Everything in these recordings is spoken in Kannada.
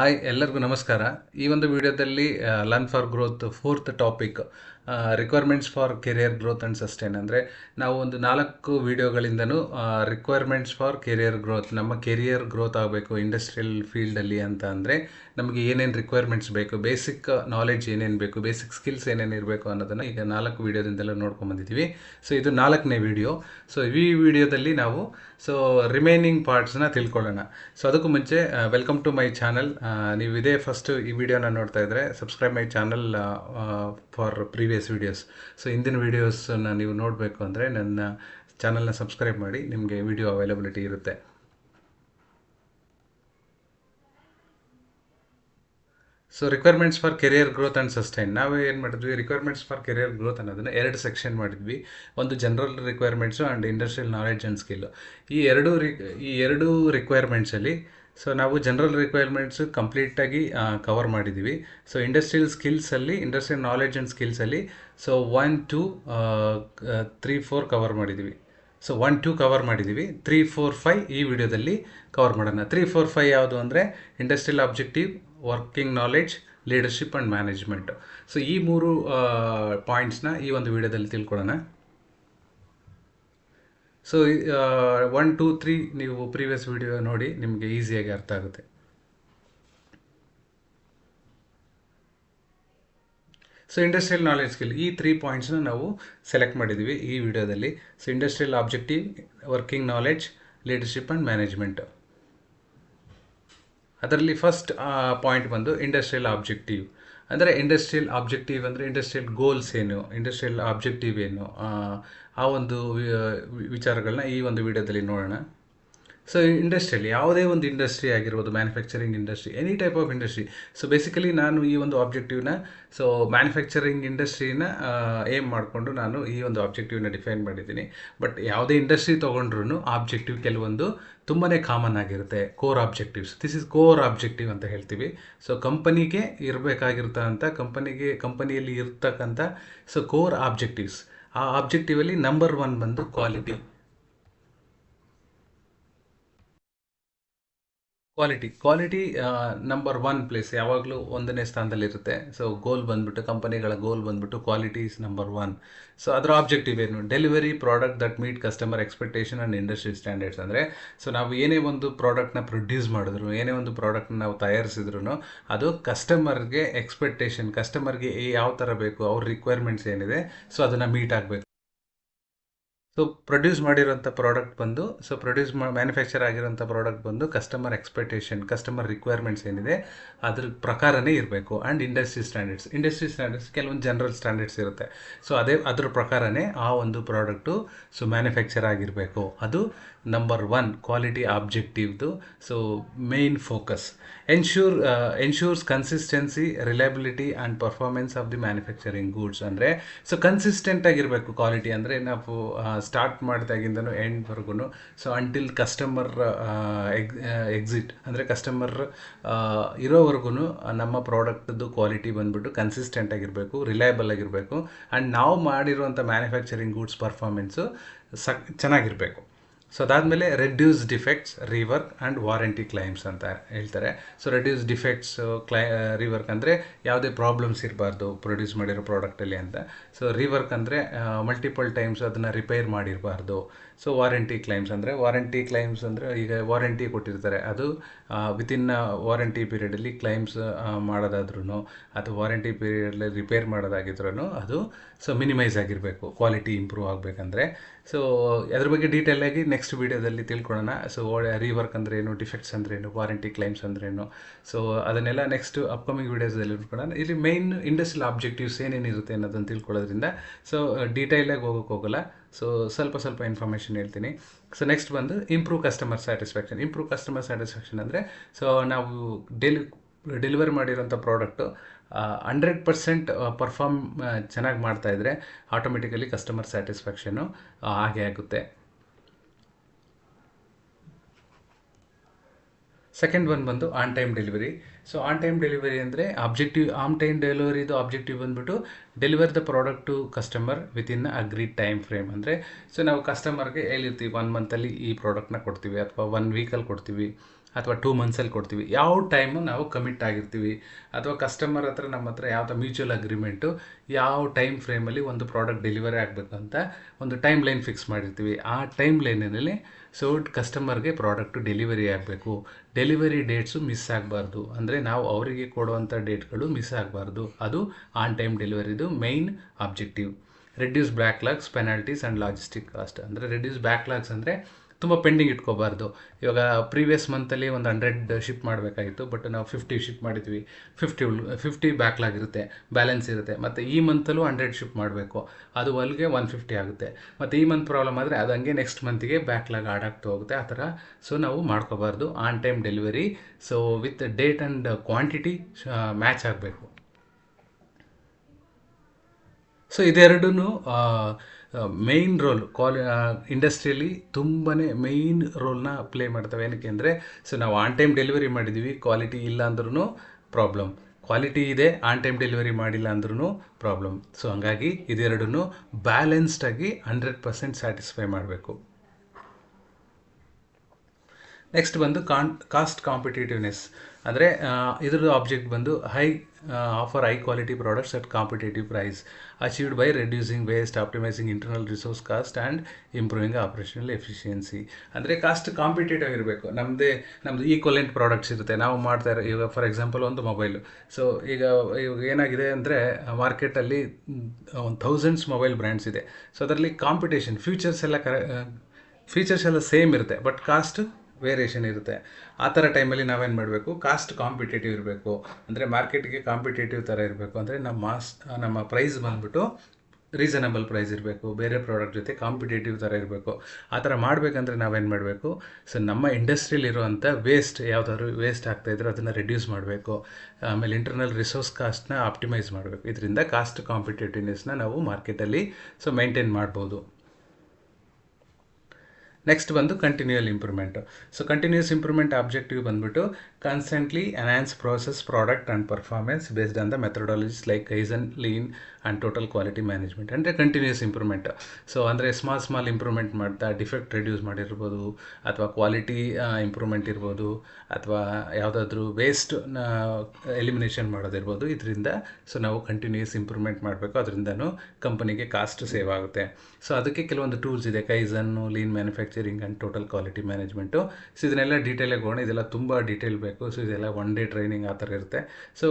ಹಾಯ್ ಎಲ್ಲರಿಗೂ ನಮಸ್ಕಾರ. ಈ ಒಂದು ವಿಡಿಯೋದಲ್ಲಿ learn for growth fourth topic requirements for career growth and sustain ಅಂದರೆ ನಾವು ಒಂದು ನಾಲ್ಕು ವೀಡಿಯೋಗಳಿಂದನೂ ರಿಕ್ವೈರ್ಮೆಂಟ್ಸ್ ಫಾರ್ ಕೆರಿಯರ್ ಗ್ರೋತ್ ನಮ್ಮ ಕೆರಿಯರ್ ಗ್ರೋತ್ ಆಗಬೇಕು ಇಂಡಸ್ಟ್ರಿಯಲ್ ಫೀಲ್ಡಲ್ಲಿ ಅಂತ ಅಂದರೆ ನಮಗೆ ಏನೇನು ರಿಕ್ವೈರ್ಮೆಂಟ್ಸ್ ಬೇಕು ಬೇಸಿಕ್ ನಾಲೆಡ್ಜ್ ಏನೇನು ಬೇಕು ಬೇಸಿಕ್ ಸ್ಕಿಲ್ಸ್ ಏನೇನು ಇರಬೇಕು ಅನ್ನೋದನ್ನು ಈಗ ನಾಲ್ಕು ವೀಡಿಯೋದಿಂದೆಲ್ಲ ನೋಡ್ಕೊಂಬಂದಿದ್ದೀವಿ ಸೊ ಇದು ನಾಲ್ಕನೇ ವಿಡಿಯೋ. ಸೊ ಈ ವಿಡಿಯೋದಲ್ಲಿ ನಾವು ಸೊ ರಿಮೈನಿಂಗ್ ಪಾರ್ಟ್ಸ್ನ ತಿಳ್ಕೊಳ್ಳೋಣ. ಸೊ ಅದಕ್ಕೂ ಮುಂಚೆ ವೆಲ್ಕಮ್ ಟು ಮೈ ಚಾನಲ್ ನೀವು ಇದೇ ಫಸ್ಟ್ ಈ ವಿಡಿಯೋನ ನೋಡ್ತಾ ಇದ್ದರೆ subscribe my channel for previous videos so ಇಂದಿನ ವೀಡಿಯೋಸನ್ನು ನೀವು ನೋಡಬೇಕು ಅಂದರೆ ನನ್ನ ಚಾನಲ್ನ ಸಬ್ಸ್ಕ್ರೈಬ್ ಮಾಡಿ, ನಿಮಗೆ ವಿಡಿಯೋ ಅವೈಲಬಿಲಿಟಿ ಇರುತ್ತೆ. So requirements for career growth and sustain ನಾವು ಏನು ಮಾಡಿದ್ವಿ? ರಿಕ್ವೈರ್ಮೆಂಟ್ಸ್ ಫಾರ್ ಕೆರಿಯರ್ ಗ್ರೋತ್ ಅನ್ನೋದನ್ನು ಎರಡು ಸೆಕ್ಷನ್ ಮಾಡಿದ್ವಿ. ಒಂದು general requirements and industrial knowledge and skill ಈ ಎರಡು ರಿ ಈ ಎರಡು ರಿಕ್ವೈರ್ಮೆಂಟ್ಸಲ್ಲಿ ಸೊ ನಾವು ಜನರಲ್ ರಿಕ್ವೈರ್ಮೆಂಟ್ಸು ಕಂಪ್ಲೀಟಾಗಿ ಕವರ್ ಮಾಡಿದ್ದೀವಿ ಸೊ ಇಂಡಸ್ಟ್ರಿಯಲ್ ಸ್ಕಿಲ್ಸಲ್ಲಿ industrial knowledge and ಸ್ಕಿಲ್ಸಲ್ಲಿ so one two three four cover ಮಾಡಿದ್ದೀವಿ ಸೊ ಒನ್ ಟು ಕವರ್ ಮಾಡಿದ್ದೀವಿ ತ್ರೀ ಫೋರ್ ಫೈವ್ ಈ ವಿಡಿಯೋದಲ್ಲಿ ಕವರ್ ಮಾಡೋಣ. ತ್ರೀ ಫೋರ್ ಫೈವ್ ಯಾವುದು ಅಂದರೆ industrial objective working knowledge leadership and management so ಈ ಮೂರು ಪಾಯಿಂಟ್ಸ್ನ ಈ ಒಂದು ವಿಡಿಯೋದಲ್ಲಿ ತಿಳ್ಕೊಳ್ಳೋಣ. ಸೊ ಒನ್ ಟೂ ತ್ರೀ ನೀವು ಪ್ರೀವಿಯಸ್ ವಿಡಿಯೋ ನೋಡಿ, ನಿಮಗೆ ಈಸಿಯಾಗಿ ಅರ್ಥ ಆಗುತ್ತೆ. ಸೊ ಇಂಡಸ್ಟ್ರಿಯಲ್ ನಾಲೆಡ್ಜ್ ಸ್ಕಿಲ್ ಈ ತ್ರೀ ಪಾಯಿಂಟ್ಸ್ನ ನಾವು ಸೆಲೆಕ್ಟ್ ಮಾಡಿದ್ದೀವಿ ಈ ವಿಡಿಯೋದಲ್ಲಿ so industrial objective working knowledge leadership and management ಅದರಲ್ಲಿ ಫಸ್ಟ್ ಪಾಯಿಂಟ್ ಬಂದು ಇಂಡಸ್ಟ್ರಿಯಲ್ ಆಬ್ಜೆಕ್ಟಿವ್ ಅಂದರೆ ಇಂಡಸ್ಟ್ರಿಯಲ್ ಆಬ್ಜೆಕ್ಟಿವ್ ಅಂದರೆ ಇಂಡಸ್ಟ್ರಿಯಲ್ ಗೋಲ್ಸ್ ಏನು ಇಂಡಸ್ಟ್ರಿಯಲ್ ಆಬ್ಜೆಕ್ಟಿವ್ ಏನು? ಆ ಒಂದು ವಿಚಾರಗಳನ್ನ ಈ ಒಂದು ವಿಡಿಯೋದಲ್ಲಿ ನೋಡೋಣ. ಸೊ ಇಂಡಸ್ಟ್ರಿಯಲ್ಲಿ ಯಾವುದೇ ಒಂದು ಇಂಡಸ್ಟ್ರಿ ಆಗಿರ್ಬೋದು manufacturing industry any type of industry so basically ನಾನು ಈ ಒಂದು ಆಬ್ಜೆಕ್ಟಿವ್ನ ಸೊ ಮ್ಯಾನುಫ್ಯಾಕ್ಚರಿಂಗ್ ಇಂಡಸ್ಟ್ರಿನ ಏಮ್ ಮಾಡಿಕೊಂಡು ನಾನು ಈ ಒಂದು ಆಬ್ಜೆಕ್ಟಿವ್ನ ಡಿಫೈನ್ ಮಾಡಿದ್ದೀನಿ. ಬಟ್ ಯಾವುದೇ ಇಂಡಸ್ಟ್ರಿ ತೊಗೊಂಡ್ರು ಆಬ್ಜೆಕ್ಟಿವ್ ಕೆಲವೊಂದು ತುಂಬಾ ಕಾಮನ್ ಆಗಿರುತ್ತೆ. Core objectives this is core objective ಅಂತ ಹೇಳ್ತೀವಿ. ಸೊ ಕಂಪನಿಗೆ ಇರಬೇಕಾಗಿರ್ತಕ್ಕಂಥ ಕಂಪನಿಗೆ ಕಂಪನಿಯಲ್ಲಿ ಇರ್ತಕ್ಕಂಥ ಸೊ ಕೋರ್ ಆಬ್ಜೆಕ್ಟಿವ್ಸ್ ಆ ಆಬ್ಜೆಕ್ಟಿವಲ್ಲಿ ನಂಬರ್ ಒನ್ ಬಂದು quality quality quality number one place ಯಾವಾಗಲೂ ಒಂದನೇ ಸ್ಥಾನದಲ್ಲಿರುತ್ತೆ. ಸೊ ಗೋಲ್ ಬಂದ್ಬಿಟ್ಟು ಕಂಪನಿಗಳ ಗೋಲ್ ಬಂದ್ಬಿಟ್ಟು quality is number one so ಅದರ ಆಬ್ಜೆಕ್ಟಿವ್ ಏನು? Delivery product that meet customer expectation and industry standards ಅಂದರೆ ಸೊ ನಾವು ಏನೇ ಒಂದು ಪ್ರಾಡಕ್ಟ್ನ ಪ್ರೊಡ್ಯೂಸ್ ಮಾಡಿದ್ರು, ಏನೇ ಒಂದು ಪ್ರಾಡಕ್ಟ್ನ ನಾವು ತಯಾರಿಸಿದ್ರು ಅದು ಕಸ್ಟಮರ್ಗೆ ಎಕ್ಸ್ಪೆಕ್ಟೇಷನ್ ಕಸ್ಟಮರ್ಗೆ ಯಾವ ಥರ ಬೇಕು, ಅವ್ರ ರಿಕ್ವೈರ್ಮೆಂಟ್ಸ್ ಏನಿದೆ ಸೊ ಅದನ್ನು ಮೀಟ್ ಆಗಬೇಕು. ಸೊ ಪ್ರೊಡ್ಯೂಸ್ ಮಾಡಿರೋಂಥ ಪ್ರಾಡಕ್ಟ್ ಬಂದು ಸೊ ಪ್ರೊಡ್ಯೂಸ್ ಮ್ಯಾನುಫ್ಯಾಕ್ಚರ್ ಆಗಿರೋಂಥ ಪ್ರಾಡಕ್ಟ್ ಬಂದು ಕಸ್ಟಮರ್ ಎಕ್ಸ್ಪೆಕ್ಟೇಷನ್ ಕಸ್ಟಮರ್ ರಿಕ್ವೈರ್ಮೆಂಟ್ಸ್ ಏನಿದೆ, ಅದ್ರ ಪ್ರಕಾರನೇ ಇರಬೇಕು. And industry standards industry standards ಕೆಲವೊಂದು ಜನರಲ್ ಸ್ಟ್ಯಾಂಡರ್ಡ್ಸ್ ಇರುತ್ತೆ. ಸೊ ಅದೇ, ಅದ್ರ ಪ್ರಕಾರನೇ ಆ ಒಂದು ಪ್ರಾಡಕ್ಟು ಸೊ ಮ್ಯಾನುಫ್ಯಾಕ್ಚರ್ ಆಗಿರಬೇಕು. ಅದು number one quality ಆಬ್ಜೆಕ್ಟಿವ್ದು so main focus ensure ensures consistency reliability and performance of the manufacturing goods ಅಂದರೆ. ಸೊ ಕನ್ಸಿಸ್ಟೆಂಟ್ ಆಗಿರಬೇಕು ಕ್ವಾಲಿಟಿ ಅಂದರೆ ನಾವು ಸ್ಟಾರ್ಟ್ ಮಾಡಿದಾಗಿಂದನೂ ಎಂಡ್ವರೆಗೂ ಸೊ ಅಂಟಿಲ್ ಕಸ್ಟಮರ್ ಎಕ್ಸಿಟ್ ಅಂದರೆ ಕಸ್ಟಮರ್ ಇರೋವರೆಗೂ ನಮ್ಮ ಪ್ರಾಡಕ್ಟ್ದು ಕ್ವಾಲಿಟಿ ಬಂದ್ಬಿಟ್ಟು ಕನ್ಸಿಸ್ಟೆಂಟ್ ಆಗಿರಬೇಕು ರಿಲಯಬಲ್ ಆಗಿರಬೇಕು. ಆ್ಯಂಡ್ ನಾವು ಮಾಡಿರುವಂಥ ಮ್ಯಾನುಫ್ಯಾಕ್ಚರಿಂಗ್ ಗೂಡ್ಸ್ ಪರ್ಫಾರ್ಮೆನ್ಸು ಸಕ್, ಚೆನ್ನಾಗಿರಬೇಕು. ಸೊ ಅದಾದಮೇಲೆ reduce defects rework and warranty claims ಅಂತ ಹೇಳ್ತಾರೆ. ಸೊ ರೆಡ್ಯೂಸ್ ಡಿಫೆಕ್ಟ್ಸ್ ಕ್ಲೈ ರಿವರ್ಕ್ ಅಂದರೆ ಯಾವುದೇ ಪ್ರಾಬ್ಲಮ್ಸ್ ಇರಬಾರ್ದು ಪ್ರೊಡ್ಯೂಸ್ ಮಾಡಿರೋ ಪ್ರಾಡಕ್ಟಲ್ಲಿ ಅಂತ. ಸೊ ರಿವರ್ಕ್ ಅಂದರೆ ಮಲ್ಟಿಪಲ್ ಟೈಮ್ಸ್ ಅದನ್ನು ರಿಪೇರ್ ಮಾಡಿರಬಾರ್ದು. ಸೊ ವಾರಂಟಿ ಕ್ಲೈಮ್ಸ್ ಅಂದರೆ ವಾರಂಟಿ ಕ್ಲೈಮ್ಸ್ ಅಂದರೆ ಈಗ ವಾರಂಟಿ ಕೊಟ್ಟಿರ್ತಾರೆ. ಅದು ವಿತಿನ್ ವಾರಂಟಿ ಪೀರಿಯಡಲ್ಲಿ ಕ್ಲೈಮ್ಸ್ ಮಾಡೋದಾದ್ರೂ ಅಥವಾ ವಾರಂಟಿ ಪೀರಿಯಡಲ್ಲಿ ರಿಪೇರ್ ಮಾಡೋದಾಗಿದ್ರೂ ಅದು ಸೊ ಮಿನಿಮೈಸ್ ಆಗಿರಬೇಕು. ಕ್ವಾಲಿಟಿ ಇಂಪ್ರೂವ್ ಆಗಬೇಕಂದ್ರೆ. ಸೊ ಅದ್ರ ಬಗ್ಗೆ ಡೀಟೇಲಾಗಿ ನೆಕ್ಸ್ಟ್ ವೀಡಿಯೋದಲ್ಲಿ ತಿಳ್ಕೊಳ್ಳೋಣ ಸೊ ರೀವರ್ಕ್ ಅಂದರೆ ಏನು ಡಿಫೆಕ್ಟ್ಸ್ ಅಂದ್ರೆ ಏನು ವಾರಂಟಿ ಕ್ಲೈಮ್ಸ್ ಅಂದ್ರೇನು ಸೊ ಅದನ್ನೆಲ್ಲ ನೆಕ್ಸ್ಟ್ ಅಪ್ಕಮಿಂಗ್ ವೀಡಿಯೋಸಲ್ಲಿ ತಿಳ್ಕೊಳ್ಳೋಣ ಇಲ್ಲಿ ಮೈನ್ ಇಂಡಸ್ಟ್ರಿಯಲ್ ಆಬ್ಜೆಕ್ಟಿವ್ಸ್ ಏನೇನಿರುತ್ತೆ ಅನ್ನೋದನ್ನು ತಿಳ್ಕೊಳ್ಳೋದ್ರಿಂದ ಸೊ ಡೀಟೈಲಾಗಿ ಹೋಗೋಕೆ ಹೋಗಲ್ಲ. ಸೊ ಸ್ವಲ್ಪ ಸ್ವಲ್ಪ ಇನ್ಫಾರ್ಮೇಷನ್ ಹೇಳ್ತೀನಿ. ಸೊ ನೆಕ್ಸ್ಟ್ ಬಂದು improve customer satisfaction improve customer satisfaction ಅಂದರೆ ಸೊ ನಾವು ಡೆಲಿ ಡೆಲಿವರಿ ಮಾಡಿರೋಂಥ ಪ್ರಾಡಕ್ಟು ಹಂಡ್ರೆಡ್ ಪರ್ಸೆಂಟ್ ಪರ್ಫಾರ್ಮ್ ಚೆನ್ನಾಗಿ ಮಾಡ್ತಾಯಿದ್ರೆ ಆಟೋಮೆಟಿಕಲಿ ಕಸ್ಟಮರ್ ಸ್ಯಾಟಿಸ್ಫ್ಯಾಕ್ಷನು ಹಾಗೆ ಆಗುತ್ತೆ. ಸೆಕೆಂಡ್ ಒನ್ ಬಂದು on time delivery so on time delivery ಅಂದರೆ ಆಬ್ಜೆಕ್ಟಿವ್ ಆನ್ ಟೈಮ್ ಡೆಲಿವರಿದು ಆಬ್ಜೆಕ್ಟಿವ್ ಬಂದ್ಬಿಟ್ಟು deliver the product to customer within agreed time frame ಅಂದರೆ ಸೊ ನಾವು ಕಸ್ಟಮರ್ಗೆ ಹೇಳಿರ್ತೀವಿ ಒನ್ ಮಂತಲ್ಲಿ ಈ ಪ್ರಾಡಕ್ಟ್ನ ಕೊಡ್ತೀವಿ ಅಥವಾ ಒನ್ ವೀಕಲ್ಲಿ ಕೊಡ್ತೀವಿ. ಅಥವಾ ಟೂ ಮಂತ್ಸಲ್ಲಿ ಕೊಡ್ತೀವಿ. ಯಾವ ಟೈಮು ನಾವು ಕಮಿಟ್ ಆಗಿರ್ತೀವಿ. ಅಥವಾ ಕಸ್ಟಮರ್ ಹತ್ರ ನಮ್ಮ ಹತ್ರ ಯಾವ್ದು ಮ್ಯೂಚುವಲ್ ಅಗ್ರಿಮೆಂಟು ಯಾವ ಟೈಮ್ ಫ್ರೇಮಲ್ಲಿ ಒಂದು ಪ್ರಾಡಕ್ಟ್ ಡೆಲಿವರಿ ಆಗಬೇಕು ಅಂತ ಒಂದು ಟೈಮ್ ಲೈನ್ ಫಿಕ್ಸ್ ಮಾಡಿರ್ತೀವಿ. ಆ ಟೈಮ್ ಲೈನಲ್ಲಿ ಸೊ ಕಸ್ಟಮರ್ಗೆ ಪ್ರಾಡಕ್ಟು ಡೆಲಿವರಿ ಆಗಬೇಕು. ಡೆಲಿವರಿ ಡೇಟ್ಸು ಮಿಸ್ ಆಗಬಾರ್ದು. ಅಂದರೆ ನಾವು ಅವರಿಗೆ ಕೊಡುವಂಥ ಡೇಟ್ಗಳು ಮಿಸ್ ಆಗಬಾರ್ದು. ಅದು on time ಡೆಲಿವರಿದು main objective reduce backlogs penalties and logistic cost ಅಂದರೆ ರೆಡ್ಯೂಸ್ ಬ್ಯಾಕ್ಲಾಗ್ಸ್ ಅಂದರೆ ತುಂಬ ಪೆಂಡಿಂಗ್ ಇಟ್ಕೋಬಾರ್ದು. ಇವಾಗ ಪ್ರೀವಿಯಸ್ ಮಂತಲ್ಲಿ ಒಂದು ಹಂಡ್ರೆಡ್ ಶಿಪ್ ಮಾಡಬೇಕಾಗಿತ್ತು ಬಟ್ ನಾವು ಫಿಫ್ಟಿ ಶಿಪ್ ಮಾಡಿದ್ವಿ. ಫಿಫ್ಟಿ ಫಿಫ್ಟಿ ಬ್ಯಾಕ್ಲಾಗ್ ಇರುತ್ತೆ ಬ್ಯಾಲೆನ್ಸ್ ಇರುತ್ತೆ. ಮತ್ತು ಈ ಮಂತಲ್ಲೂ ಹಂಡ್ರೆಡ್ ಶಿಪ್ ಮಾಡಬೇಕು. ಅದು ಅಲ್ಲಿಗೆ ಒನ್ ಫಿಫ್ಟಿ ಆಗುತ್ತೆ. ಮತ್ತು ಈ ಮಂತ್ ಪ್ರಾಬ್ಲಮ್ ಆದರೆ ಅದು ಹಂಗೆ ನೆಕ್ಸ್ಟ್ ಮಂತಿಗೆ ಬ್ಯಾಕ್ಲಾಗ್ ಆಡ್ ಆಗ್ತಾ ಹೋಗುತ್ತೆ, ಆ ಥರ ಸೊ ನಾವು ಮಾಡ್ಕೋಬಾರ್ದು on time delivery so with date and quantity match ಆಗಬೇಕು. ಸೊ ಇದೆರಡೂ ಮೇಯ್ನ್ ರೋಲ್ ಕ್ವಾಲಿ ಇಂಡಸ್ಟ್ರಿಯಲ್ಲಿ ತುಂಬಾ ಮೇಯ್ನ್ ರೋಲ್ನ ಪ್ಲೇ ಮಾಡ್ತವೆ. ಏನಕ್ಕೆ ಅಂದರೆ ಸೊ ನಾವು ಆನ್ ಟೈಮ್ ಡೆಲಿವರಿ ಮಾಡಿದ್ದೀವಿ ಕ್ವಾಲಿಟಿ ಇಲ್ಲ ಅಂದ್ರೂ ಪ್ರಾಬ್ಲಮ್ ಕ್ವಾಲಿಟಿ ಇದೆ ಆನ್ ಟೈಮ್ ಡೆಲಿವರಿ ಮಾಡಿಲ್ಲ ಅಂದ್ರೂ ಪ್ರಾಬ್ಲಮ್ ಸೊ ಹಂಗಾಗಿ ಇದೆರಡೂ ಬ್ಯಾಲೆನ್ಸ್ಡಾಗಿ ಹಂಡ್ರೆಡ್ ಪರ್ಸೆಂಟ್ ಸ್ಯಾಟಿಸ್ಫೈ ಮಾಡಬೇಕು. ನೆಕ್ಸ್ಟ್ ಬಂದು ಕಾನ್ ಕಾಸ್ಟ್ ಕಾಂಪಿಟೇಟಿವ್ನೆಸ್ ಅಂದರೆ ಇದ್ರದ್ದು ಆಬ್ಜೆಕ್ಟ್ ಬಂದು high offer high quality products at competitive price achieved by reducing waste optimising internal resource cost and improving operational efficiency ಅಂದರೆ ಕಾಸ್ಟ್ ಕಾಂಪಿಟೇಟಿವ್ ಇರಬೇಕು. ನಮ್ಮದೇ ನಮ್ಮದು ಈಕ್ವಲೆಂಟ್ ಪ್ರಾಡಕ್ಟ್ಸ್ ಇರುತ್ತೆ. ನಾವು ಮಾಡ್ತಾ ಇರೋ, ಈಗ ಫಾರ್ ಎಕ್ಸಾಂಪಲ್ ಒಂದು ಮೊಬೈಲು ಸೊ ಈಗ ಇವಾಗ ಏನಾಗಿದೆ ಅಂದರೆ ಮಾರ್ಕೆಟಲ್ಲಿ ಒಂದು ಥೌಸಂಡ್ಸ್ ಮೊಬೈಲ್ ಬ್ರ್ಯಾಂಡ್ಸ್ ಇದೆ. ಸೊ ಅದರಲ್ಲಿ ಕಾಂಪಿಟೇಷನ್ ಫ್ಯೂಚರ್ಸ್ ಎಲ್ಲ ಕರೆ ಫೀಚರ್ಸ್ ಎಲ್ಲ ಸೇಮ್ ಇರುತ್ತೆ. ಬಟ್ ಕಾಸ್ಟ್ ವೇರಿಯೇಷನ್ ಇರುತ್ತೆ. ಆ ಥರ ಟೈಮಲ್ಲಿ ನಾವೇನು ಮಾಡಬೇಕು? ಕಾಸ್ಟ್ ಕಾಂಪಿಟೇಟಿವ್ ಇರಬೇಕು. ಅಂದರೆ ಮಾರ್ಕೆಟ್ಗೆ ಕಾಂಪಿಟೇಟಿವ್ ಥರ ಇರಬೇಕು. ಅಂದರೆ ನಮ್ಮ ಮಾಸ್ ನಮ್ಮ ಪ್ರೈಸ್ ಬಂದುಬಿಟ್ಟು ರೀಸನಬಲ್ ಪ್ರೈಸ್ ಇರಬೇಕು. ಬೇರೆ ಪ್ರಾಡಕ್ಟ್ ಜೊತೆ ಕಾಂಪಿಟೇಟಿವ್ ಥರ ಇರಬೇಕು. ಆ ಥರ ಮಾಡಬೇಕಂದ್ರೆ ನಾವೇನು ಮಾಡಬೇಕು? ಸೊ ನಮ್ಮ ಇಂಡಸ್ಟ್ರಿಯಲ್ಲಿರುವಂಥ ವೇಸ್ಟ್ ಯಾವುದಾದ್ರು ವೇಸ್ಟ್ ಆಗ್ತಾಯಿದ್ರೆ ಅದನ್ನು ರೆಡ್ಯೂಸ್ ಮಾಡಬೇಕು. ಆಮೇಲೆ ಇಂಟರ್ನಲ್ ರಿಸೋರ್ಸ್ ಕಾಸ್ಟ್ನ ಆಪ್ಟಿಮೈಸ್ ಮಾಡಬೇಕು. ಇದರಿಂದ ಕಾಸ್ಟ್ ಕಾಂಪಿಟೇಟಿವ್ನೆಸ್ನ ನಾವು ಮಾರ್ಕೆಟಲ್ಲಿ ಸೊ ಮೇಂಟೈನ್ ಮಾಡ್ಬೋದು. ನೆಕ್ಸ್ಟ್ ಬಂದು continual improvement so continuous improvement objective ಬಂದ್ಬಿಟ್ಟು constantly enhance process product and performance based on the methodologies like kaizen lean and total quality management ಅಂದರೆ ಕಂಟಿನ್ಯೂಸ್ ಇಂಪ್ರೂವ್ಮೆಂಟ್ ಸೊ ಅಂದರೆ ಸ್ಮಾಲ್ ಸ್ಮಾಲ್ ಇಂಪ್ರೂವ್ಮೆಂಟ್ ಮಾಡ್ತಾ ಡಿಫೆಕ್ಟ್ ರಿಡ್ಯೂಸ್ ಮಾಡಿರ್ಬೋದು ಅಥವಾ ಕ್ವಾಲಿಟಿ ಇಂಪ್ರೂವ್ಮೆಂಟ್ ಇರ್ಬೋದು ಅಥವಾ ಯಾವುದಾದ್ರೂ ವೇಸ್ಟ್ ಎಲಿಮಿನೇಷನ್ ಮಾಡೋದಿರ್ಬೋದು ಇದರಿಂದ. ಸೊ ನಾವು ಕಂಟಿನ್ಯೂಸ್ ಇಂಪ್ರೂವ್ಮೆಂಟ್ ಮಾಡಬೇಕು. ಅದರಿಂದನೂ ಕಂಪನಿಗೆ ಕಾಸ್ಟ್ ಸೇವ್ ಆಗುತ್ತೆ. ಸೊ ಅದಕ್ಕೆ ಕೆಲವೊಂದು ಟೂಲ್ಸ್ ಇದೆ. Kaizen lean manufacturing and total quality management so ಇದನ್ನೆಲ್ಲ ಡೀಟೇಲಾಗಿ ಹೋಗೋಣ ಇದೆಲ್ಲ ತುಂಬ ಡೀಟೇಲ್ ಬೇಕು. ಸೊ ಇದೆಲ್ಲ ಒನ್ ಡೇ ಟ್ರೈನಿಂಗ್ ಆ ಥರ ಇರುತ್ತೆ. ಸೊ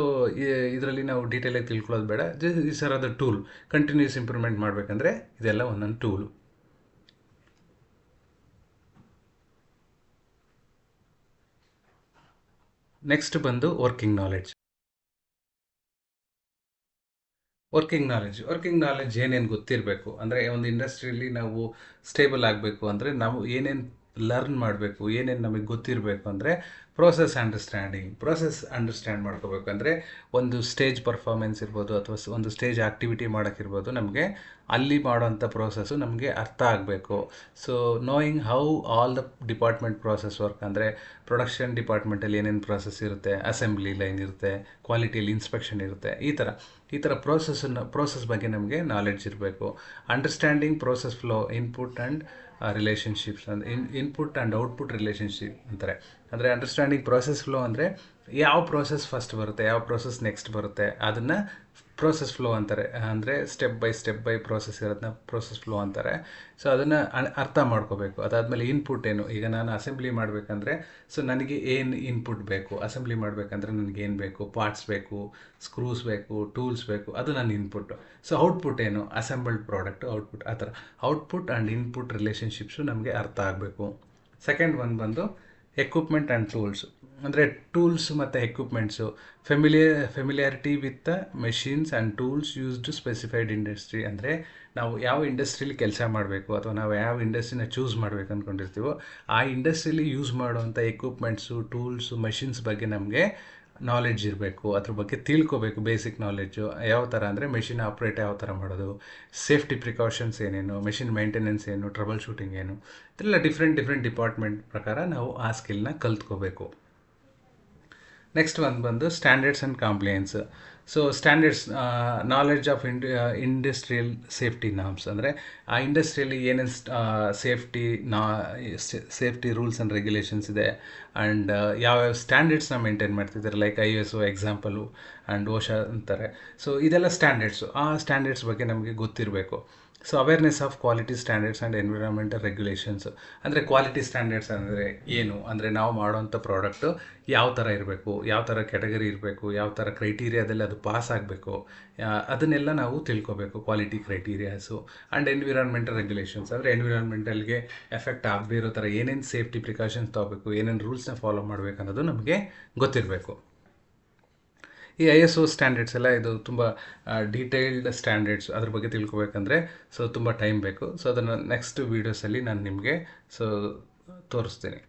ಇದರಲ್ಲಿ ನಾವು ಡೀಟೇಲಾಗಿ ತಿಳ್ಕೊಳ್ಳೋದು ಬೇಡ. ಈ ಸರ್ ಅದು ಟೂಲ್ ಕಂಟಿನ್ಯೂಸ್ ಇಂಪ್ರೂವ್ಮೆಂಟ್ ಮಾಡಬೇಕಂದ್ರೆ ಇದೆಲ್ಲ ಒಂದೊಂದು ಟೂಲು ನೆಕ್ಸ್ಟ್ ಬಂದು working knowledge working knowledge working knowledge ಏನೇನು ಗೊತ್ತಿರಬೇಕು? ಅಂದರೆ ಒಂದು ಇಂಡಸ್ಟ್ರಿಯಲ್ಲಿ ನಾವು ಸ್ಟೇಬಲ್ ಆಗಬೇಕು ಅಂದರೆ ನಾವು ಏನೇನು ಲರ್ನ್ ಮಾಡಬೇಕು, ಏನೇನು ನಮಗೆ ಗೊತ್ತಿರಬೇಕು ಅಂದರೆ ಪ್ರೋಸೆಸ್ ಅಂಡರ್ಸ್ಟ್ಯಾಂಡಿಂಗ್ ಪ್ರೋಸೆಸ್ ಅಂಡರ್ಸ್ಟ್ಯಾಂಡ್ ಮಾಡ್ಕೋಬೇಕಂದ್ರೆ ಒಂದು ಸ್ಟೇಜ್ ಪರ್ಫಾರ್ಮೆನ್ಸ್ ಇರ್ಬೋದು ಅಥವಾ ಒಂದು ಸ್ಟೇಜ್ ಆ್ಯಕ್ಟಿವಿಟಿ ಮಾಡೋಕ್ಕಿರ್ಬೋದು ನಮಗೆ ಅಲ್ಲಿ ಮಾಡೋಂಥ ಪ್ರೋಸೆಸ್ಸು ನಮಗೆ ಅರ್ಥ ಆಗಬೇಕು. So knowing how all the department process work ಅಂದರೆ ಪ್ರೊಡಕ್ಷನ್ ಡಿಪಾರ್ಟ್ಮೆಂಟಲ್ಲಿ ಏನೇನು ಪ್ರೋಸೆಸ್ ಇರುತ್ತೆ ಅಸೆಂಬ್ಲಿ ಲೈನ್ ಇರುತ್ತೆ ಕ್ವಾಲಿಟಿಯಲ್ಲಿ ಇನ್ಸ್ಪೆಕ್ಷನ್ ಇರುತ್ತೆ, ಈ ಥರ. ಈ ಥರ ಪ್ರೋಸೆಸ್ಸನ್ನು ಪ್ರೋಸೆಸ್ ಬಗ್ಗೆ ನಮಗೆ ನಾಲೆಡ್ಜ್ ಇರಬೇಕು. Understanding process flow input and relationships ಅಂದರೆ in input and output relationship ಅಂತಾರೆ. ಅಂದರೆ ಅಂಡರ್ಸ್ಟ್ಯಾಂಡಿಂಗ್ ಪ್ರೋಸೆಸ್ ಫ್ಲೋ ಅಂದರೆ ಯಾವ ಪ್ರೋಸೆಸ್ ಫಸ್ಟ್ ಬರುತ್ತೆ, ಯಾವ ಪ್ರೋಸೆಸ್ ನೆಕ್ಸ್ಟ್ ಬರುತ್ತೆ, ಅದನ್ನು ಪ್ರೋಸೆಸ್ ಫ್ಲೋ ಅಂತಾರೆ. ಅಂದರೆ step by step by process ಇರೋದನ್ನ ಪ್ರೋಸೆಸ್ ಫ್ಲೋ ಅಂತಾರೆ. ಸೊ ಅದನ್ನು ಅರ್ಥ ಮಾಡ್ಕೋಬೇಕು. ಅದಾದಮೇಲೆ ಇನ್ಪುಟ್ ಏನು? ಈಗ ನಾನು ಅಸೆಂಬ್ಲಿ ಮಾಡಬೇಕಂದ್ರೆ ಸೊ ನನಗೆ ಏನು ಇನ್ಪುಟ್ ಬೇಕು? ಅಸೆಂಬ್ಲಿ ಮಾಡಬೇಕಂದ್ರೆ ನನಗೆ ಏನು ಬೇಕು? ಪಾರ್ಟ್ಸ್ ಬೇಕು ಸ್ಕ್ರೂಸ್ ಬೇಕು ಟೂಲ್ಸ್ ಬೇಕು, ಅದು ನನ್ನ ಇನ್ಪುಟ್ ಸೊ ಔಟ್ಪುಟ್ ಏನು? ಅಸೆಂಬಲ್ಡ್ ಪ್ರಾಡಕ್ಟ್ ಔಟ್ಪುಟ್ ಆ ಥರ. ಔಟ್ಪುಟ್ ಆ್ಯಂಡ್ ಇನ್ಪುಟ್ ರಿಲೇಷನ್ಶಿಪ್ಸು ನಮಗೆ ಅರ್ಥ ಆಗಬೇಕು. ಸೆಕೆಂಡ್ ಒನ್ ಬಂದು ಎಕ್ವಿಪ್ಮೆಂಟ್ ಆ್ಯಂಡ್ ಟೂಲ್ಸ್ ಅಂದರೆ ಟೂಲ್ಸ್ ಮತ್ತು equipments ಫೆಮಿಲಿಯ familiarity with the machines and tools used specified industry ಅಂದರೆ ನಾವು ಯಾವ ಇಂಡಸ್ಟ್ರೀಲಿ ಕೆಲಸ ಮಾಡಬೇಕು ಅಥವಾ ನಾವು ಯಾವ ಇಂಡಸ್ಟ್ರಿನ ಚೂಸ್ ಮಾಡ್ಬೇಕು ಅಂದ್ಕೊಂಡಿರ್ತೀವೋ ಆ ಇಂಡಸ್ಟ್ರೀಲಿ ಯೂಸ್ ಮಾಡುವಂಥ ಎಕ್ವಿಪ್ಮೆಂಟ್ಸು ಟೂಲ್ಸು ಮೆಷಿನ್ಸ್ ಬಗ್ಗೆ ನಮಗೆ ನಾಲೆಡ್ಜ್ ಇರಬೇಕು, ಅದ್ರ ಬಗ್ಗೆ ತಿಳ್ಕೊಬೇಕು ಬೇಸಿಕ್ ನಾಲೆಡ್ಜು ಯಾವ ಥರ ಅಂದರೆ ಮೆಷಿನ್ ಆಪ್ರೇಟ್ ಯಾವ ಥರ ಮಾಡೋದು ಸೇಫ್ಟಿ ಪ್ರಿಕಾಷನ್ಸ್ ಏನೇನು ಮೆಷಿನ್ ಮೇಂಟೆನೆನ್ಸ್ ಏನು ಟ್ರಬಲ್ ಶೂಟಿಂಗ್ ಏನು, ಇದೆಲ್ಲ ಡಿಫ್ರೆಂಟ್ ಡಿಫ್ರೆಂಟ್ ಡಿಪಾರ್ಟ್ಮೆಂಟ್ ಪ್ರಕಾರ ನಾವು ಆ ಸ್ಕಿಲ್ನ ಕಲ್ತ್ಕೋಬೇಕು. ನೆಕ್ಸ್ಟ್ ಒಂದು ಬಂದು standards and compliance so standards knowledge of end industrial safety norms ಅಂದರೆ ಆ ಇಂಡಸ್ಟ್ರಿಯಲ್ಲಿ ಏನೇನು ಸೇಫ್ಟಿ ನಾ ಸೇಫ್ಟಿ ರೂಲ್ಸ್ ಆ್ಯಂಡ್ ರೆಗ್ಯುಲೇಷನ್ಸ್ ಇದೆ? ಆ್ಯಂಡ್ ಯಾವ್ಯಾವ ಸ್ಟ್ಯಾಂಡರ್ಡ್ಸ್ನ ಮೇಂಟೈನ್ ಮಾಡ್ತಿದ್ದಾರೆ? Like I S O example and OSHA ಅಂತಾರೆ. ಸೊ ಇದೆಲ್ಲ ಸ್ಟ್ಯಾಂಡರ್ಡ್ಸು ಆ ಸ್ಟ್ಯಾಂಡರ್ಡ್ಸ್ ಬಗ್ಗೆ ನಮಗೆ ಗೊತ್ತಿರಬೇಕು. So awareness of quality standards and environmental regulations ಅಂದರೆ ಕ್ವಾಲಿಟಿ ಸ್ಟ್ಯಾಂಡರ್ಡ್ಸ್ ಅಂದರೆ ಏನು? ಅಂದರೆ ನಾವು ಮಾಡೋವಂಥ ಪ್ರಾಡಕ್ಟು ಯಾವ ಥರ ಇರಬೇಕು? ಯಾವ ಥರ ಕ್ಯಾಟಗರಿ ಇರಬೇಕು? ಯಾವ ಥರ ಕ್ರೈಟೀರಿಯಾದಲ್ಲಿ ಅದು ಪಾಸ್ ಆಗಬೇಕು? ಅದನ್ನೆಲ್ಲ ನಾವು ತಿಳ್ಕೊಬೇಕು quality criterias and environmental regulations ಅಂದರೆ ಎನ್ವಿರಾನ್ಮೆಂಟಲ್ಗೆ ಎಫೆಕ್ಟ್ ಆಗದೇ ಇರೋ ಥರ ಏನೇನು ಸೇಫ್ಟಿ ಪ್ರಿಕಾಷನ್ಸ್ ತೊಗೋಬೇಕು, ಏನೇನು ರೂಲ್ಸ್ನ ಫಾಲೋ ಮಾಡಬೇಕು ಅನ್ನೋದು ನಮಗೆ ಗೊತ್ತಿರಬೇಕು. ಈ ಐ ಎಸ್ ಒ ಸ್ಟ್ಯಾಂಡರ್ಡ್ಸ್ ಎಲ್ಲ ಇದು ತುಂಬ ಡೀಟೇಲ್ಡ್ ಸ್ಟ್ಯಾಂಡರ್ಡ್ಸ್ ಅದ್ರ ಬಗ್ಗೆ ತಿಳ್ಕೊಬೇಕಂದ್ರೆ ಸೊ ತುಂಬ ಟೈಮ್ ಬೇಕು. ಸೊ ಅದನ್ನು ನೆಕ್ಸ್ಟ್ ವೀಡಿಯೋಸಲ್ಲಿ ನಾನು ನಿಮಗೆ ಸೊ ತೋರಿಸ್ತೀನಿ.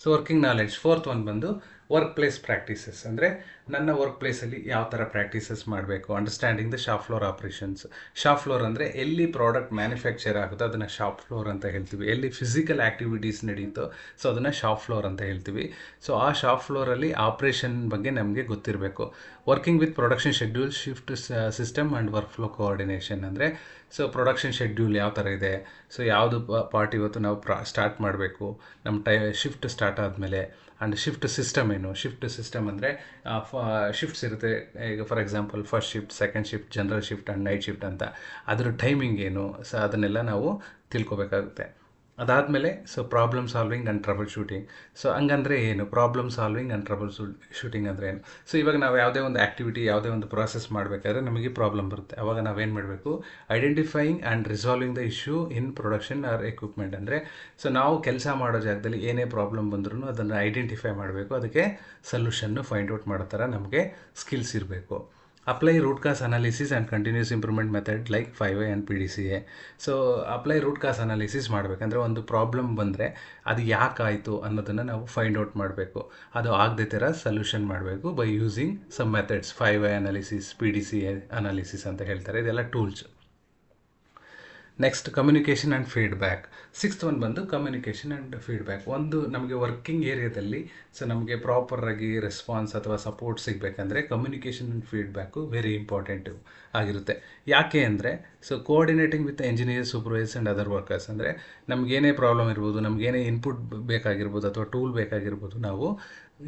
So working knowledge fourth one ಬಂದು ವರ್ಕ್ ಪ್ಲೇಸ್ ಪ್ರಾಕ್ಟೀಸಸ್ ಅಂದರೆ ನನ್ನ ವರ್ಕ್ ಪ್ಲೇಸಲ್ಲಿ ಯಾವ ಥರ ಪ್ರಾಕ್ಟೀಸಸ್ ಮಾಡಬೇಕು? Understanding the shop floor operations shop floor ಅಂದರೆ ಎಲ್ಲಿ ಪ್ರಾಡಕ್ಟ್ ಮ್ಯಾನುಫ್ಯಾಕ್ಚರ್ ಆಗುತ್ತೋ ಅದನ್ನು ಶಾಪ್ ಫ್ಲೋರ್ ಅಂತ ಹೇಳ್ತೀವಿ. ಎಲ್ಲಿ ಫಿಸಿಕಲ್ ಆ್ಯಕ್ಟಿವಿಟೀಸ್ ನಡೀತೋ ಸೊ ಅದನ್ನು ಶಾಪ್ ಫ್ಲೋರ್ ಅಂತ ಹೇಳ್ತೀವಿ. ಸೊ ಆ ಶಾಪ್ ಫ್ಲೋರಲ್ಲಿ ಆಪ್ರೇಷನ್ ಬಗ್ಗೆ ನಮಗೆ ಗೊತ್ತಿರಬೇಕು. Working with production schedule shift system and work flow coordination ಅಂದರೆ ಸೊ ಪ್ರೊಡಕ್ಷನ್ ಶೆಡ್ಯೂಲ್ ಯಾವ ಥರ ಇದೆ? ಸೊ ಯಾವುದು ಪಾರ್ಟ್ ಇವತ್ತು ನಾವು ಪ್ರಾ ಸ್ಟಾರ್ಟ್ ಮಾಡಬೇಕು? ನಮ್ಮ ಟೈ ಶಿಫ್ಟ್ ಸ್ಟಾರ್ಟ್ ಆದಮೇಲೆ. ಆ್ಯಂಡ್ ಶಿಫ್ಟ್ ಸಿಸ್ಟಮ್ ಏನು? ಶಿಫ್ಟ್ ಸಿಸ್ಟಮ್ ಅಂದರೆ ಶಿಫ್ಟ್ಸ್ ಇರುತ್ತೆ. ಈಗ for example first shift second shift general shift and night shift ಅಂತ. ಅದರ ಟೈಮಿಂಗ್ ಏನು? ಸೊ ಅದನ್ನೆಲ್ಲ ನಾವು ತಿಳ್ಕೊಬೇಕಾಗುತ್ತೆ. ಅದಾದಮೇಲೆ so problem solving and troubleshooting so ಹಂಗಂದ್ರೆ ಏನು? Problem solving and troubleshooting ಅಂದರೆ ಏನು? ಸೊ ಇವಾಗ ನಾವು ಯಾವುದೇ ಒಂದು ಆ್ಯಕ್ಟಿವಿಟಿ ಯಾವುದೇ ಒಂದು ಪ್ರಾಸೆಸ್ ಮಾಡಬೇಕಾದ್ರೆ ನಮಗೆ ಪ್ರಾಬ್ಲಮ್ ಬರುತ್ತೆ. ಅವಾಗ ನಾವೇನು ಮಾಡಬೇಕು? Identifying and resolving the issue in production or equipment ಅಂದರೆ ಸೊ ನಾವು ಕೆಲಸ ಮಾಡೋ ಜಾಗದಲ್ಲಿ ಏನೇ ಪ್ರಾಬ್ಲಮ್ ಬಂದ್ರೂ ಅದನ್ನು ಐಡೆಂಟಿಫೈ ಮಾಡಬೇಕು. ಅದಕ್ಕೆ ಸೊಲ್ಯೂಷನ್ನು ಫೈಂಡ್ ಔಟ್ ಮಾಡೋ ಥರ ನಮಗೆ ಸ್ಕಿಲ್ಸ್ ಇರಬೇಕು. Apply root cause analysis and continuous improvement method like five A and P D C A so apply root cause analysis ಮಾಡಬೇಕಂದ್ರೆ ಒಂದು ಪ್ರಾಬ್ಲಮ್ ಬಂದರೆ ಅದು ಯಾಕಾಯಿತು ಅನ್ನೋದನ್ನು ನಾವು ಫೈಂಡ್ ಔಟ್ ಮಾಡಬೇಕು. ಅದು ಆಗದೆ ಥರ ಸೊಲ್ಯೂಷನ್ ಮಾಡಬೇಕು by using some methods five A analysis P D C A analysis ಅಂತ ಹೇಳ್ತಾರೆ. ಇದೆಲ್ಲ tools next communication and feedback sixth one ಬಂದು ಕಮ್ಯುನಿಕೇಷನ್ ಆ್ಯಂಡ್ ಫೀಡ್ಬ್ಯಾಕ್ ಒಂದು ನಮಗೆ ವರ್ಕಿಂಗ್ ಏರಿಯಾದಲ್ಲಿ ಸೊ ನಮಗೆ ಪ್ರಾಪರಾಗಿ ರೆಸ್ಪಾನ್ಸ್ ಅಥವಾ support ಸಿಗಬೇಕಂದ್ರೆ communication and feedback very important ಆಗಿರುತ್ತೆ. ಯಾಕೆ ಅಂದರೆ so coordinating with engineer supervise and other workers ಅಂದರೆ ನಮಗೇನೇ ಪ್ರಾಬ್ಲಮ್ ಇರ್ಬೋದು ನಮಗೇನೇ ಇನ್ಪುಟ್ ಬೇಕಾಗಿರ್ಬೋದು ಅಥವಾ ಟೂಲ್ ಬೇಕಾಗಿರ್ಬೋದು, ನಾವು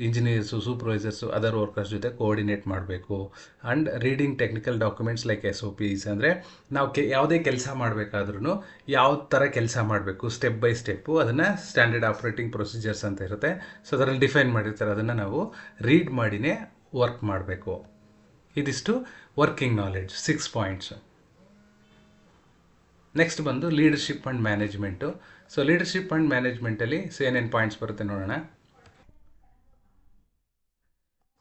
ಇಂಜಿನಿಯರ್ಸು ಸೂಪರ್ವೈಸರ್ಸು ಅದರ್ ವರ್ಕರ್ಸ್ ಜೊತೆ ಕೋಆರ್ಡಿನೇಟ್ ಮಾಡಬೇಕು. And reading technical documents like S O Ps ಅಂದರೆ ನಾವು ಕೆ, ಯಾವುದೇ ಕೆಲಸ ಮಾಡಬೇಕಾದ್ರೂ ಯಾವ ಥರ ಕೆಲಸ ಮಾಡಬೇಕು ಸ್ಟೆಪ್ ಬೈ ಸ್ಟೆಪ್ಪು ಅದನ್ನು ಸ್ಟ್ಯಾಂಡರ್ಡ್ ಆಪ್ರೇಟಿಂಗ್ ಪ್ರೊಸೀಜರ್ಸ್ ಅಂತ ಇರುತ್ತೆ. ಸೊ ಅದರಲ್ಲಿ ಡಿಫೈನ್ ಮಾಡಿರ್ತಾರೆ, ಅದನ್ನು ನಾವು ರೀಡ್ ಮಾಡಿನೇ ವರ್ಕ್ ಮಾಡಬೇಕು. ಇದಿಷ್ಟು working knowledge six points next ಬಂದು leadership and management so leadership and ಮ್ಯಾನೇಜ್ಮೆಂಟಲ್ಲಿ so ಏನೇನು ಪಾಯಿಂಟ್ಸ್ ಬರುತ್ತೆ ನೋಡೋಣ.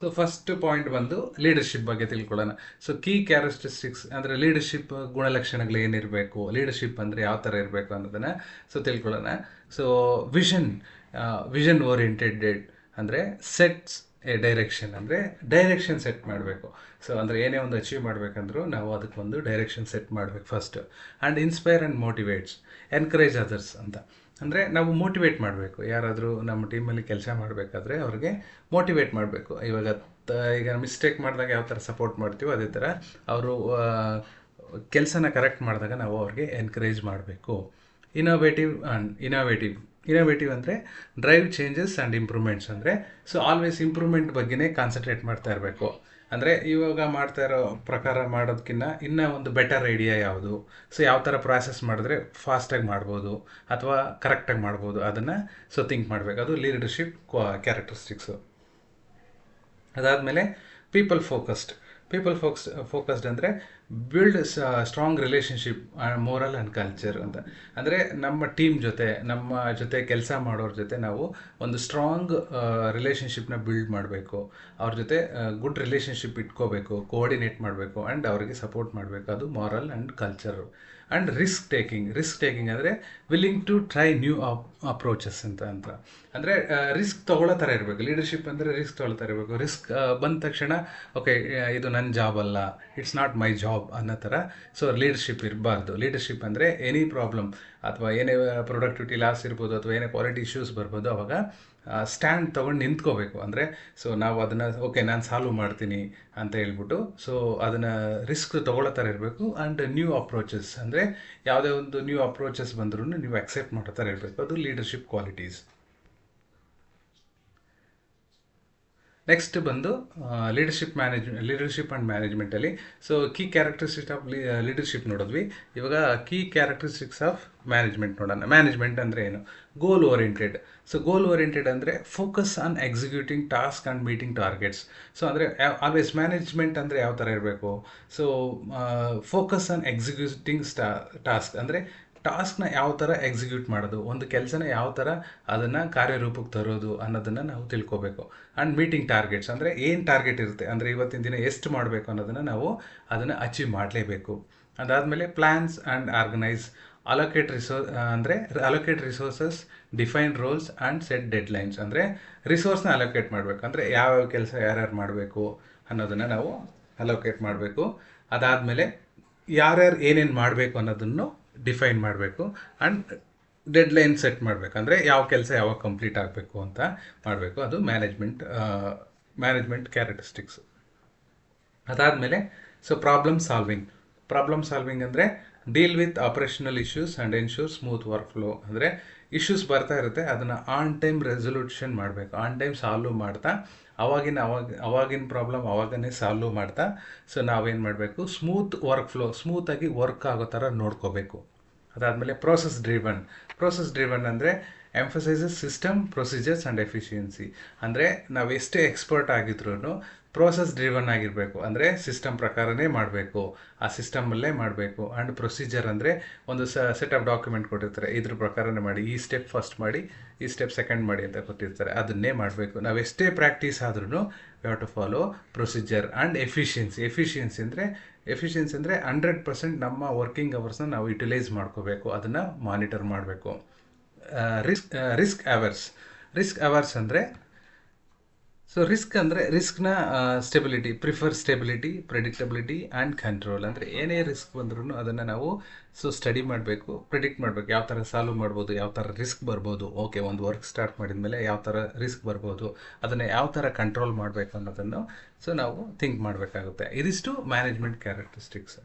ಸೊ ಫಸ್ಟ್ ಪಾಯಿಂಟ್ ಬಂದು ಲೀಡರ್ಶಿಪ್ ಬಗ್ಗೆ ತಿಳ್ಕೊಳ್ಳೋಣ. ಸೊ ಕೀ ಕ್ಯಾರೆಕ್ಟರಿಸ್ಟಿಕ್ಸ್ ಅಂದರೆ ಲೀಡರ್ಶಿಪ್ ಗುಣಲಕ್ಷಣಗಳು ಏನಿರಬೇಕು ಲೀಡರ್ಶಿಪ್ ಅಂದರೆ ಯಾವ ಥರ ಇರಬೇಕು ಅನ್ನೋದನ್ನು ಸೊ, ತಿಳ್ಕೊಳ್ಳೋಣ. ಸೊ ವಿಷನ್ ವಿಷನ್ ಓರಿಯೆಂಟೆಡ್ ಅಂದರೆ ಸೆಟ್ಸ್ ಎ ಡೈರೆಕ್ಷನ್ ಅಂದರೆ ಡೈರೆಕ್ಷನ್ ಸೆಟ್ ಮಾಡಬೇಕು. ಸೊ ಅಂದರೆ ಏನೇ ಒಂದು ಅಚೀವ್ ಮಾಡಬೇಕಂದ್ರೂ ನಾವು ಅದಕ್ಕೊಂದು ಡೈರೆಕ್ಷನ್ ಸೆಟ್ ಮಾಡಬೇಕು first and inspire and motivates encourage others ಅಂತ. ಅಂದರೆ ನಾವು ಮೋಟಿವೇಟ್ ಮಾಡಬೇಕು. ಯಾರಾದರೂ ನಮ್ಮ ಟೀಮಲ್ಲಿ ಕೆಲಸ ಮಾಡಬೇಕಾದ್ರೆ ಅವ್ರಿಗೆ ಮೋಟಿವೇಟ್ ಮಾಡಬೇಕು. ಇವಾಗ ಈಗ ಮಿಸ್ಟೇಕ್ ಮಾಡಿದಾಗ ಯಾವ ಥರ ಸಪೋರ್ಟ್ ಮಾಡ್ತೀವೋ ಅದೇ ಥರ ಅವರು ಕೆಲಸನ ಕರೆಕ್ಟ್ ಮಾಡಿದಾಗ ನಾವು ಅವ್ರಿಗೆ ಎನ್ಕರೇಜ್ ಮಾಡಬೇಕು. ಇನೋವೇಟಿವ್ ಆ್ಯಂಡ್ ಇನೋವೇಟಿವ್ ಇನೋವೇಟಿವ್ ಅಂದರೆ ಡ್ರೈವ್ ಚೇಂಜಸ್ ಆ್ಯಂಡ್ ಇಂಪ್ರೂವ್ಮೆಂಟ್ಸ್ ಅಂದರೆ ಸೊ ಆಲ್ವೇಸ್ ಇಂಪ್ರೂವ್ಮೆಂಟ್ ಬಗ್ಗೆನೇ ಕಾನ್ಸಂಟ್ರೇಟ್ ಮಾಡ್ತಾ ಇರಬೇಕು. ಅಂದರೆ ಇವಾಗ ಮಾಡ್ತಾ ಇರೋ ಪ್ರಕಾರ ಮಾಡೋದಕ್ಕಿಂತ ಇನ್ನೂ ಒಂದು ಬೆಟರ್ ಐಡಿಯಾ ಯಾವುದು? ಸೊ ಯಾವ ಥರ ಪ್ರಾಸೆಸ್ ಮಾಡಿದ್ರೆ ಫಾಸ್ಟಾಗಿ ಮಾಡ್ಬೋದು ಅಥವಾ ಕರೆಕ್ಟಾಗಿ ಮಾಡ್ಬೋದು ಅದನ್ನು ಸೊ ಥಿಂಕ್ ಮಾಡಬೇಕು. ಅದು ಲೀಡರ್ಶಿಪ್ ಕ್ಯಾರೆಕ್ಟರಿಸ್ಟಿಕ್ಸು ಅದಾದಮೇಲೆ people focused people focus focused ಅಂದರೆ build strong relationship morale and culture ಅಂತ. ಅಂದರೆ ನಮ್ಮ ಟೀಮ್ ಜೊತೆ, ನಮ್ಮ ಜೊತೆ ಕೆಲಸ ಮಾಡೋರ ಜೊತೆ ನಾವು ಒಂದು ಸ್ಟ್ರಾಂಗ್ ರಿಲೇಷನ್ಶಿಪ್ನ ಬಿಲ್ಡ್ ಮಾಡಬೇಕು. ಅವ್ರ ಜೊತೆ ಗುಡ್ ರಿಲೇಷನ್ಶಿಪ್ ಇಟ್ಕೋಬೇಕು ಕೋಆರ್ಡಿನೇಟ್ ಮಾಡಬೇಕು ಆ್ಯಂಡ್ ಅವರಿಗೆ ಸಪೋರ್ಟ್ ಮಾಡಬೇಕು. ಅದು morale and culture and risk taking risk taking ಅಂದರೆ willing to try new approaches ಅಂತ ಅಂತ. ಅಂದರೆ ರಿಸ್ಕ್ ತೊಗೊಳ್ಳೋ ಥರ ಇರಬೇಕು. ಲೀಡರ್ಶಿಪ್ ಅಂದರೆ ರಿಸ್ಕ್ ತೊಗೊಳ್ತಾ ಇರಬೇಕು. ರಿಸ್ಕ್ ಬಂದ ತಕ್ಷಣ ಓಕೆ ಇದು ನನ್ನ ಜಾಬ್ ಅಲ್ಲ. ಇಟ್ಸ್ ನಾಟ್ ಮೈ ಜಾಬ್ ಅನ್ನೋ ಥರ. ಸೊ ಲೀಡರ್ಶಿಪ್ ಇರಬಾರ್ದು. ಲೀಡರ್ಶಿಪ್ ಅಂದರೆ ಎನಿ ಪ್ರಾಬ್ಲಮ್ ಅಥವಾ ಏನೇ ಪ್ರೊಡಕ್ಟಿವಿಟಿ ಲಾಸ್ ಇರ್ಬೋದು ಅಥವಾ ಏನೇ ಕ್ವಾಲಿಟಿ ಇಶ್ಯೂಸ್ ಬರ್ಬೋದು, ಅವಾಗ ಸ್ಟ್ಯಾಂಡ್ ತೊಗೊಂಡು ನಿಂತ್ಕೋಬೇಕು. ಅಂದರೆ ಸೊ ನಾವು ಅದನ್ನು ಓಕೆ ನಾನು ಸಾಲ್ವ್ ಮಾಡ್ತೀನಿ ಅಂತ ಹೇಳ್ಬಿಟ್ಟು ಸೊ ಅದನ್ನು ರಿಸ್ಕ್ ತೊಗೊಳ್ಳೋ ಥರ ಇರಬೇಕು. ಆ್ಯಂಡ್ ನ್ಯೂ ಅಪ್ರೋಚಸ್ ಅಂದರೆ, ಯಾವುದೇ ಒಂದು ನ್ಯೂ ಅಪ್ರೋಚಸ್ ಬಂದ್ರೂ ನೀವು ಅಕ್ಸೆಪ್ಟ್ ಮಾಡೋ ಥರ ಇರಬೇಕು. ಅದು ಲೀಡರ್ಶಿಪ್ ಕ್ವಾಲಿಟೀಸ್ ನೆಕ್ಸ್ಟ್ ಬಂದು leadership manage leadership and ಮ್ಯಾನೇಜ್ಮೆಂಟಲ್ಲಿ so key characteristics of leadership ನೋಡಿದ್ವಿ. ಇವಾಗ ಕೀ ಕ್ಯಾರೆಕ್ಟರಿಸ್ಟಿಕ್ಸ್ ಆಫ್ ಮ್ಯಾನೇಜ್ಮೆಂಟ್ ನೋಡೋಣ. ಮ್ಯಾನೇಜ್ಮೆಂಟ್ ಅಂದರೆ ಏನು? Goal oriented so goal oriented ಅಂದರೆ focus on executing task and meeting targets so ಅಂದರೆ ಆಲ್ವೇಸ್ ಮ್ಯಾನೇಜ್ಮೆಂಟ್ ಅಂದರೆ ಯಾವ ಥರ ಇರಬೇಕು? ಸೊ ಫೋಕಸ್ ಆನ್ ಎಕ್ಸಿಕ್ಯೂಟಿಂಗ್ ಸ್ಟಾ ಟಾಸ್ಕ್ ಅಂದರೆ ಟಾಸ್ಕ್ನ ಯಾವ ಥರ ಎಕ್ಸಿಕ್ಯೂಟ್ ಮಾಡೋದು, ಒಂದು ಕೆಲಸನ ಯಾವ ಥರ ಅದನ್ನು ಕಾರ್ಯರೂಪಕ್ಕೆ ತರೋದು ಅನ್ನೋದನ್ನು ನಾವು ತಿಳ್ಕೊಬೇಕು. ಆ್ಯಂಡ್ ಮೀಟಿಂಗ್ ಟಾರ್ಗೆಟ್ಸ್, ಅಂದರೆ ಏನು ಟಾರ್ಗೆಟ್ ಇರುತ್ತೆ, ಅಂದರೆ ಇವತ್ತಿನ ದಿನ ಎಷ್ಟು ಮಾಡಬೇಕು ಅನ್ನೋದನ್ನು ನಾವು ಅದನ್ನು ಅಚೀವ್ ಮಾಡಲೇಬೇಕು. ಅದಾದಮೇಲೆ plans and organise, allocate resource ಅಂದರೆ allocate resources, define roles and set deadlines, ಅಂದರೆ ರಿಸೋರ್ಸ್ನ ಅಲೋಕೇಟ್ ಮಾಡಬೇಕು, ಅಂದರೆ ಯಾವ್ಯಾವ ಕೆಲಸ ಯಾರ್ಯಾರು ಮಾಡಬೇಕು ಅನ್ನೋದನ್ನು ನಾವು ಅಲೋಕೇಟ್ ಮಾಡಬೇಕು. ಅದಾದಮೇಲೆ ಯಾರ್ಯಾರು ಏನೇನು ಮಾಡಬೇಕು ಅನ್ನೋದನ್ನು ಡಿಫೈನ್ ಮಾಡಬೇಕು. ಆ್ಯಂಡ್ ಡೆಡ್ಲೈನ್ ಸೆಟ್ ಮಾಡಬೇಕು. ಅಂದರೆ ಯಾವ ಕೆಲಸ ಯಾವಾಗ ಕಂಪ್ಲೀಟ್ ಆಗಬೇಕು ಅಂತ ಮಾಡಬೇಕು. ಅದು ಮ್ಯಾನೇಜ್ಮೆಂಟ್ ಮ್ಯಾನೇಜ್ಮೆಂಟ್ ಕ್ಯಾರೆಕ್ಟರಿಸ್ಟಿಕ್ಸ್ ಅದಾದಮೇಲೆ so problem solving problem solving ಅಂದರೆ deal with operational issues and ensure smooth work flow ಅಂದರೆ ಇಶ್ಯೂಸ್ ಬರ್ತಾ ಇರುತ್ತೆ, ಅದನ್ನು ಆನ್ ಟೈಮ್ ರೆಸೊಲ್ಯೂಷನ್ ಮಾಡಬೇಕು. ಆನ್ ಟೈಮ್ ಸಾಲ್ವ್ ಮಾಡ್ತಾ ಅವಾಗಿನ ಅವಾಗ, ಅವಾಗಿನ ಪ್ರಾಬ್ಲಮ್ ಅವಾಗನೇ ಸಾಲ್ವ್ ಮಾಡ್ತಾ ಸೊ ನಾವೇನು ಮಾಡಬೇಕು? ಸ್ಮೂತ್ ವರ್ಕ್ ಫ್ಲೋ ಸ್ಮೂತಾಗಿ ವರ್ಕ್ ಆಗೋ ಥರ ನೋಡ್ಕೋಬೇಕು. ಅದಾದಮೇಲೆ ಪ್ರೋಸೆಸ್ ಡ್ರಿವನ್ ಪ್ರೋಸೆಸ್ ಡ್ರಿವನ್ ಅಂದರೆ emphasises system procedures and efficiency ಅಂದರೆ ನಾವು ಎಷ್ಟೇ ಎಕ್ಸ್ಪರ್ಟ್ ಆಗಿದ್ರೂ ಪ್ರೋಸೆಸ್ ಡ್ರಿವನ್ ಆಗಿರಬೇಕು. ಅಂದರೆ ಸಿಸ್ಟಮ್ ಪ್ರಕಾರನೇ ಮಾಡಬೇಕು. ಆ ಸಿಸ್ಟಮಲ್ಲೇ ಮಾಡಬೇಕು. ಆ್ಯಂಡ್ ಪ್ರೊಸೀಜರ್ ಅಂದರೆ ಒಂದು ಸೆಟ್ ಆಫ್ ಡಾಕ್ಯುಮೆಂಟ್ ಕೊಟ್ಟಿರ್ತಾರೆ. ಇದ್ರ ಪ್ರಕಾರನೇ ಮಾಡಿ. ಈ ಸ್ಟೆಪ್ ಫಸ್ಟ್ ಮಾಡಿ, ಈ ಸ್ಟೆಪ್ ಸೆಕೆಂಡ್ ಮಾಡಿ ಅಂತ ಕೊಟ್ಟಿರ್ತಾರೆ. ಅದನ್ನೇ ಮಾಡಬೇಕು. ನಾವು ಎಷ್ಟೇ ಪ್ರಾಕ್ಟೀಸ್ ಆದ್ರೂ have to follow procedure and efficiency efficiency ಅಂದರೆ ಎಫಿಷಿಯನ್ಸಿ ಅಂದರೆ ಹಂಡ್ರೆಡ್ ಪರ್ಸೆಂಟ್ ನಮ್ಮ ವರ್ಕಿಂಗ್ ಅವರ್ಸ್ನ ನಾವು ಯುಟಿಲೈಸ್ ಮಾಡ್ಕೋಬೇಕು. ಅದನ್ನು ಮಾನಿಟರ್ ಮಾಡಬೇಕು. Risk risk averse risk averse ಅಂದರೆ ಸೊ ರಿಸ್ಕ್ ಅಂದರೆ ರಿಸ್ಕ್ನ stability prefer stability predictability and control ಅಂದರೆ ಏನೇ ರಿಸ್ಕ್ ಬಂದ್ರೂ ಅದನ್ನು ನಾವು ಸೊ ಸ್ಟಡಿ ಮಾಡಬೇಕು ಪ್ರಿಡಿಕ್ಟ್ ಮಾಡಬೇಕು. ಯಾವ ಥರ ಸಾಲ್ವ್ ಮಾಡ್ಬೋದು, ಯಾವ ಥರ ರಿಸ್ಕ್ ಬರ್ಬೋದು. ಓಕೆ ಒಂದು ವರ್ಕ್ ಸ್ಟಾರ್ಟ್ ಮಾಡಿದ ಮೇಲೆ ಯಾವ ಥರ ರಿಸ್ಕ್ ಬರ್ಬೋದು. ಅದನ್ನು ಯಾವ ಥರ ಕಂಟ್ರೋಲ್ ಮಾಡಬೇಕು ಅನ್ನೋದನ್ನು ಸೊ ನಾವು ಥಿಂಕ್ ಮಾಡಬೇಕಾಗುತ್ತೆ. ಇದಿಷ್ಟು ಮ್ಯಾನೇಜ್ಮೆಂಟ್ ಕ್ಯಾರೆಕ್ಟರಿಸ್ಟಿಕ್ಸ್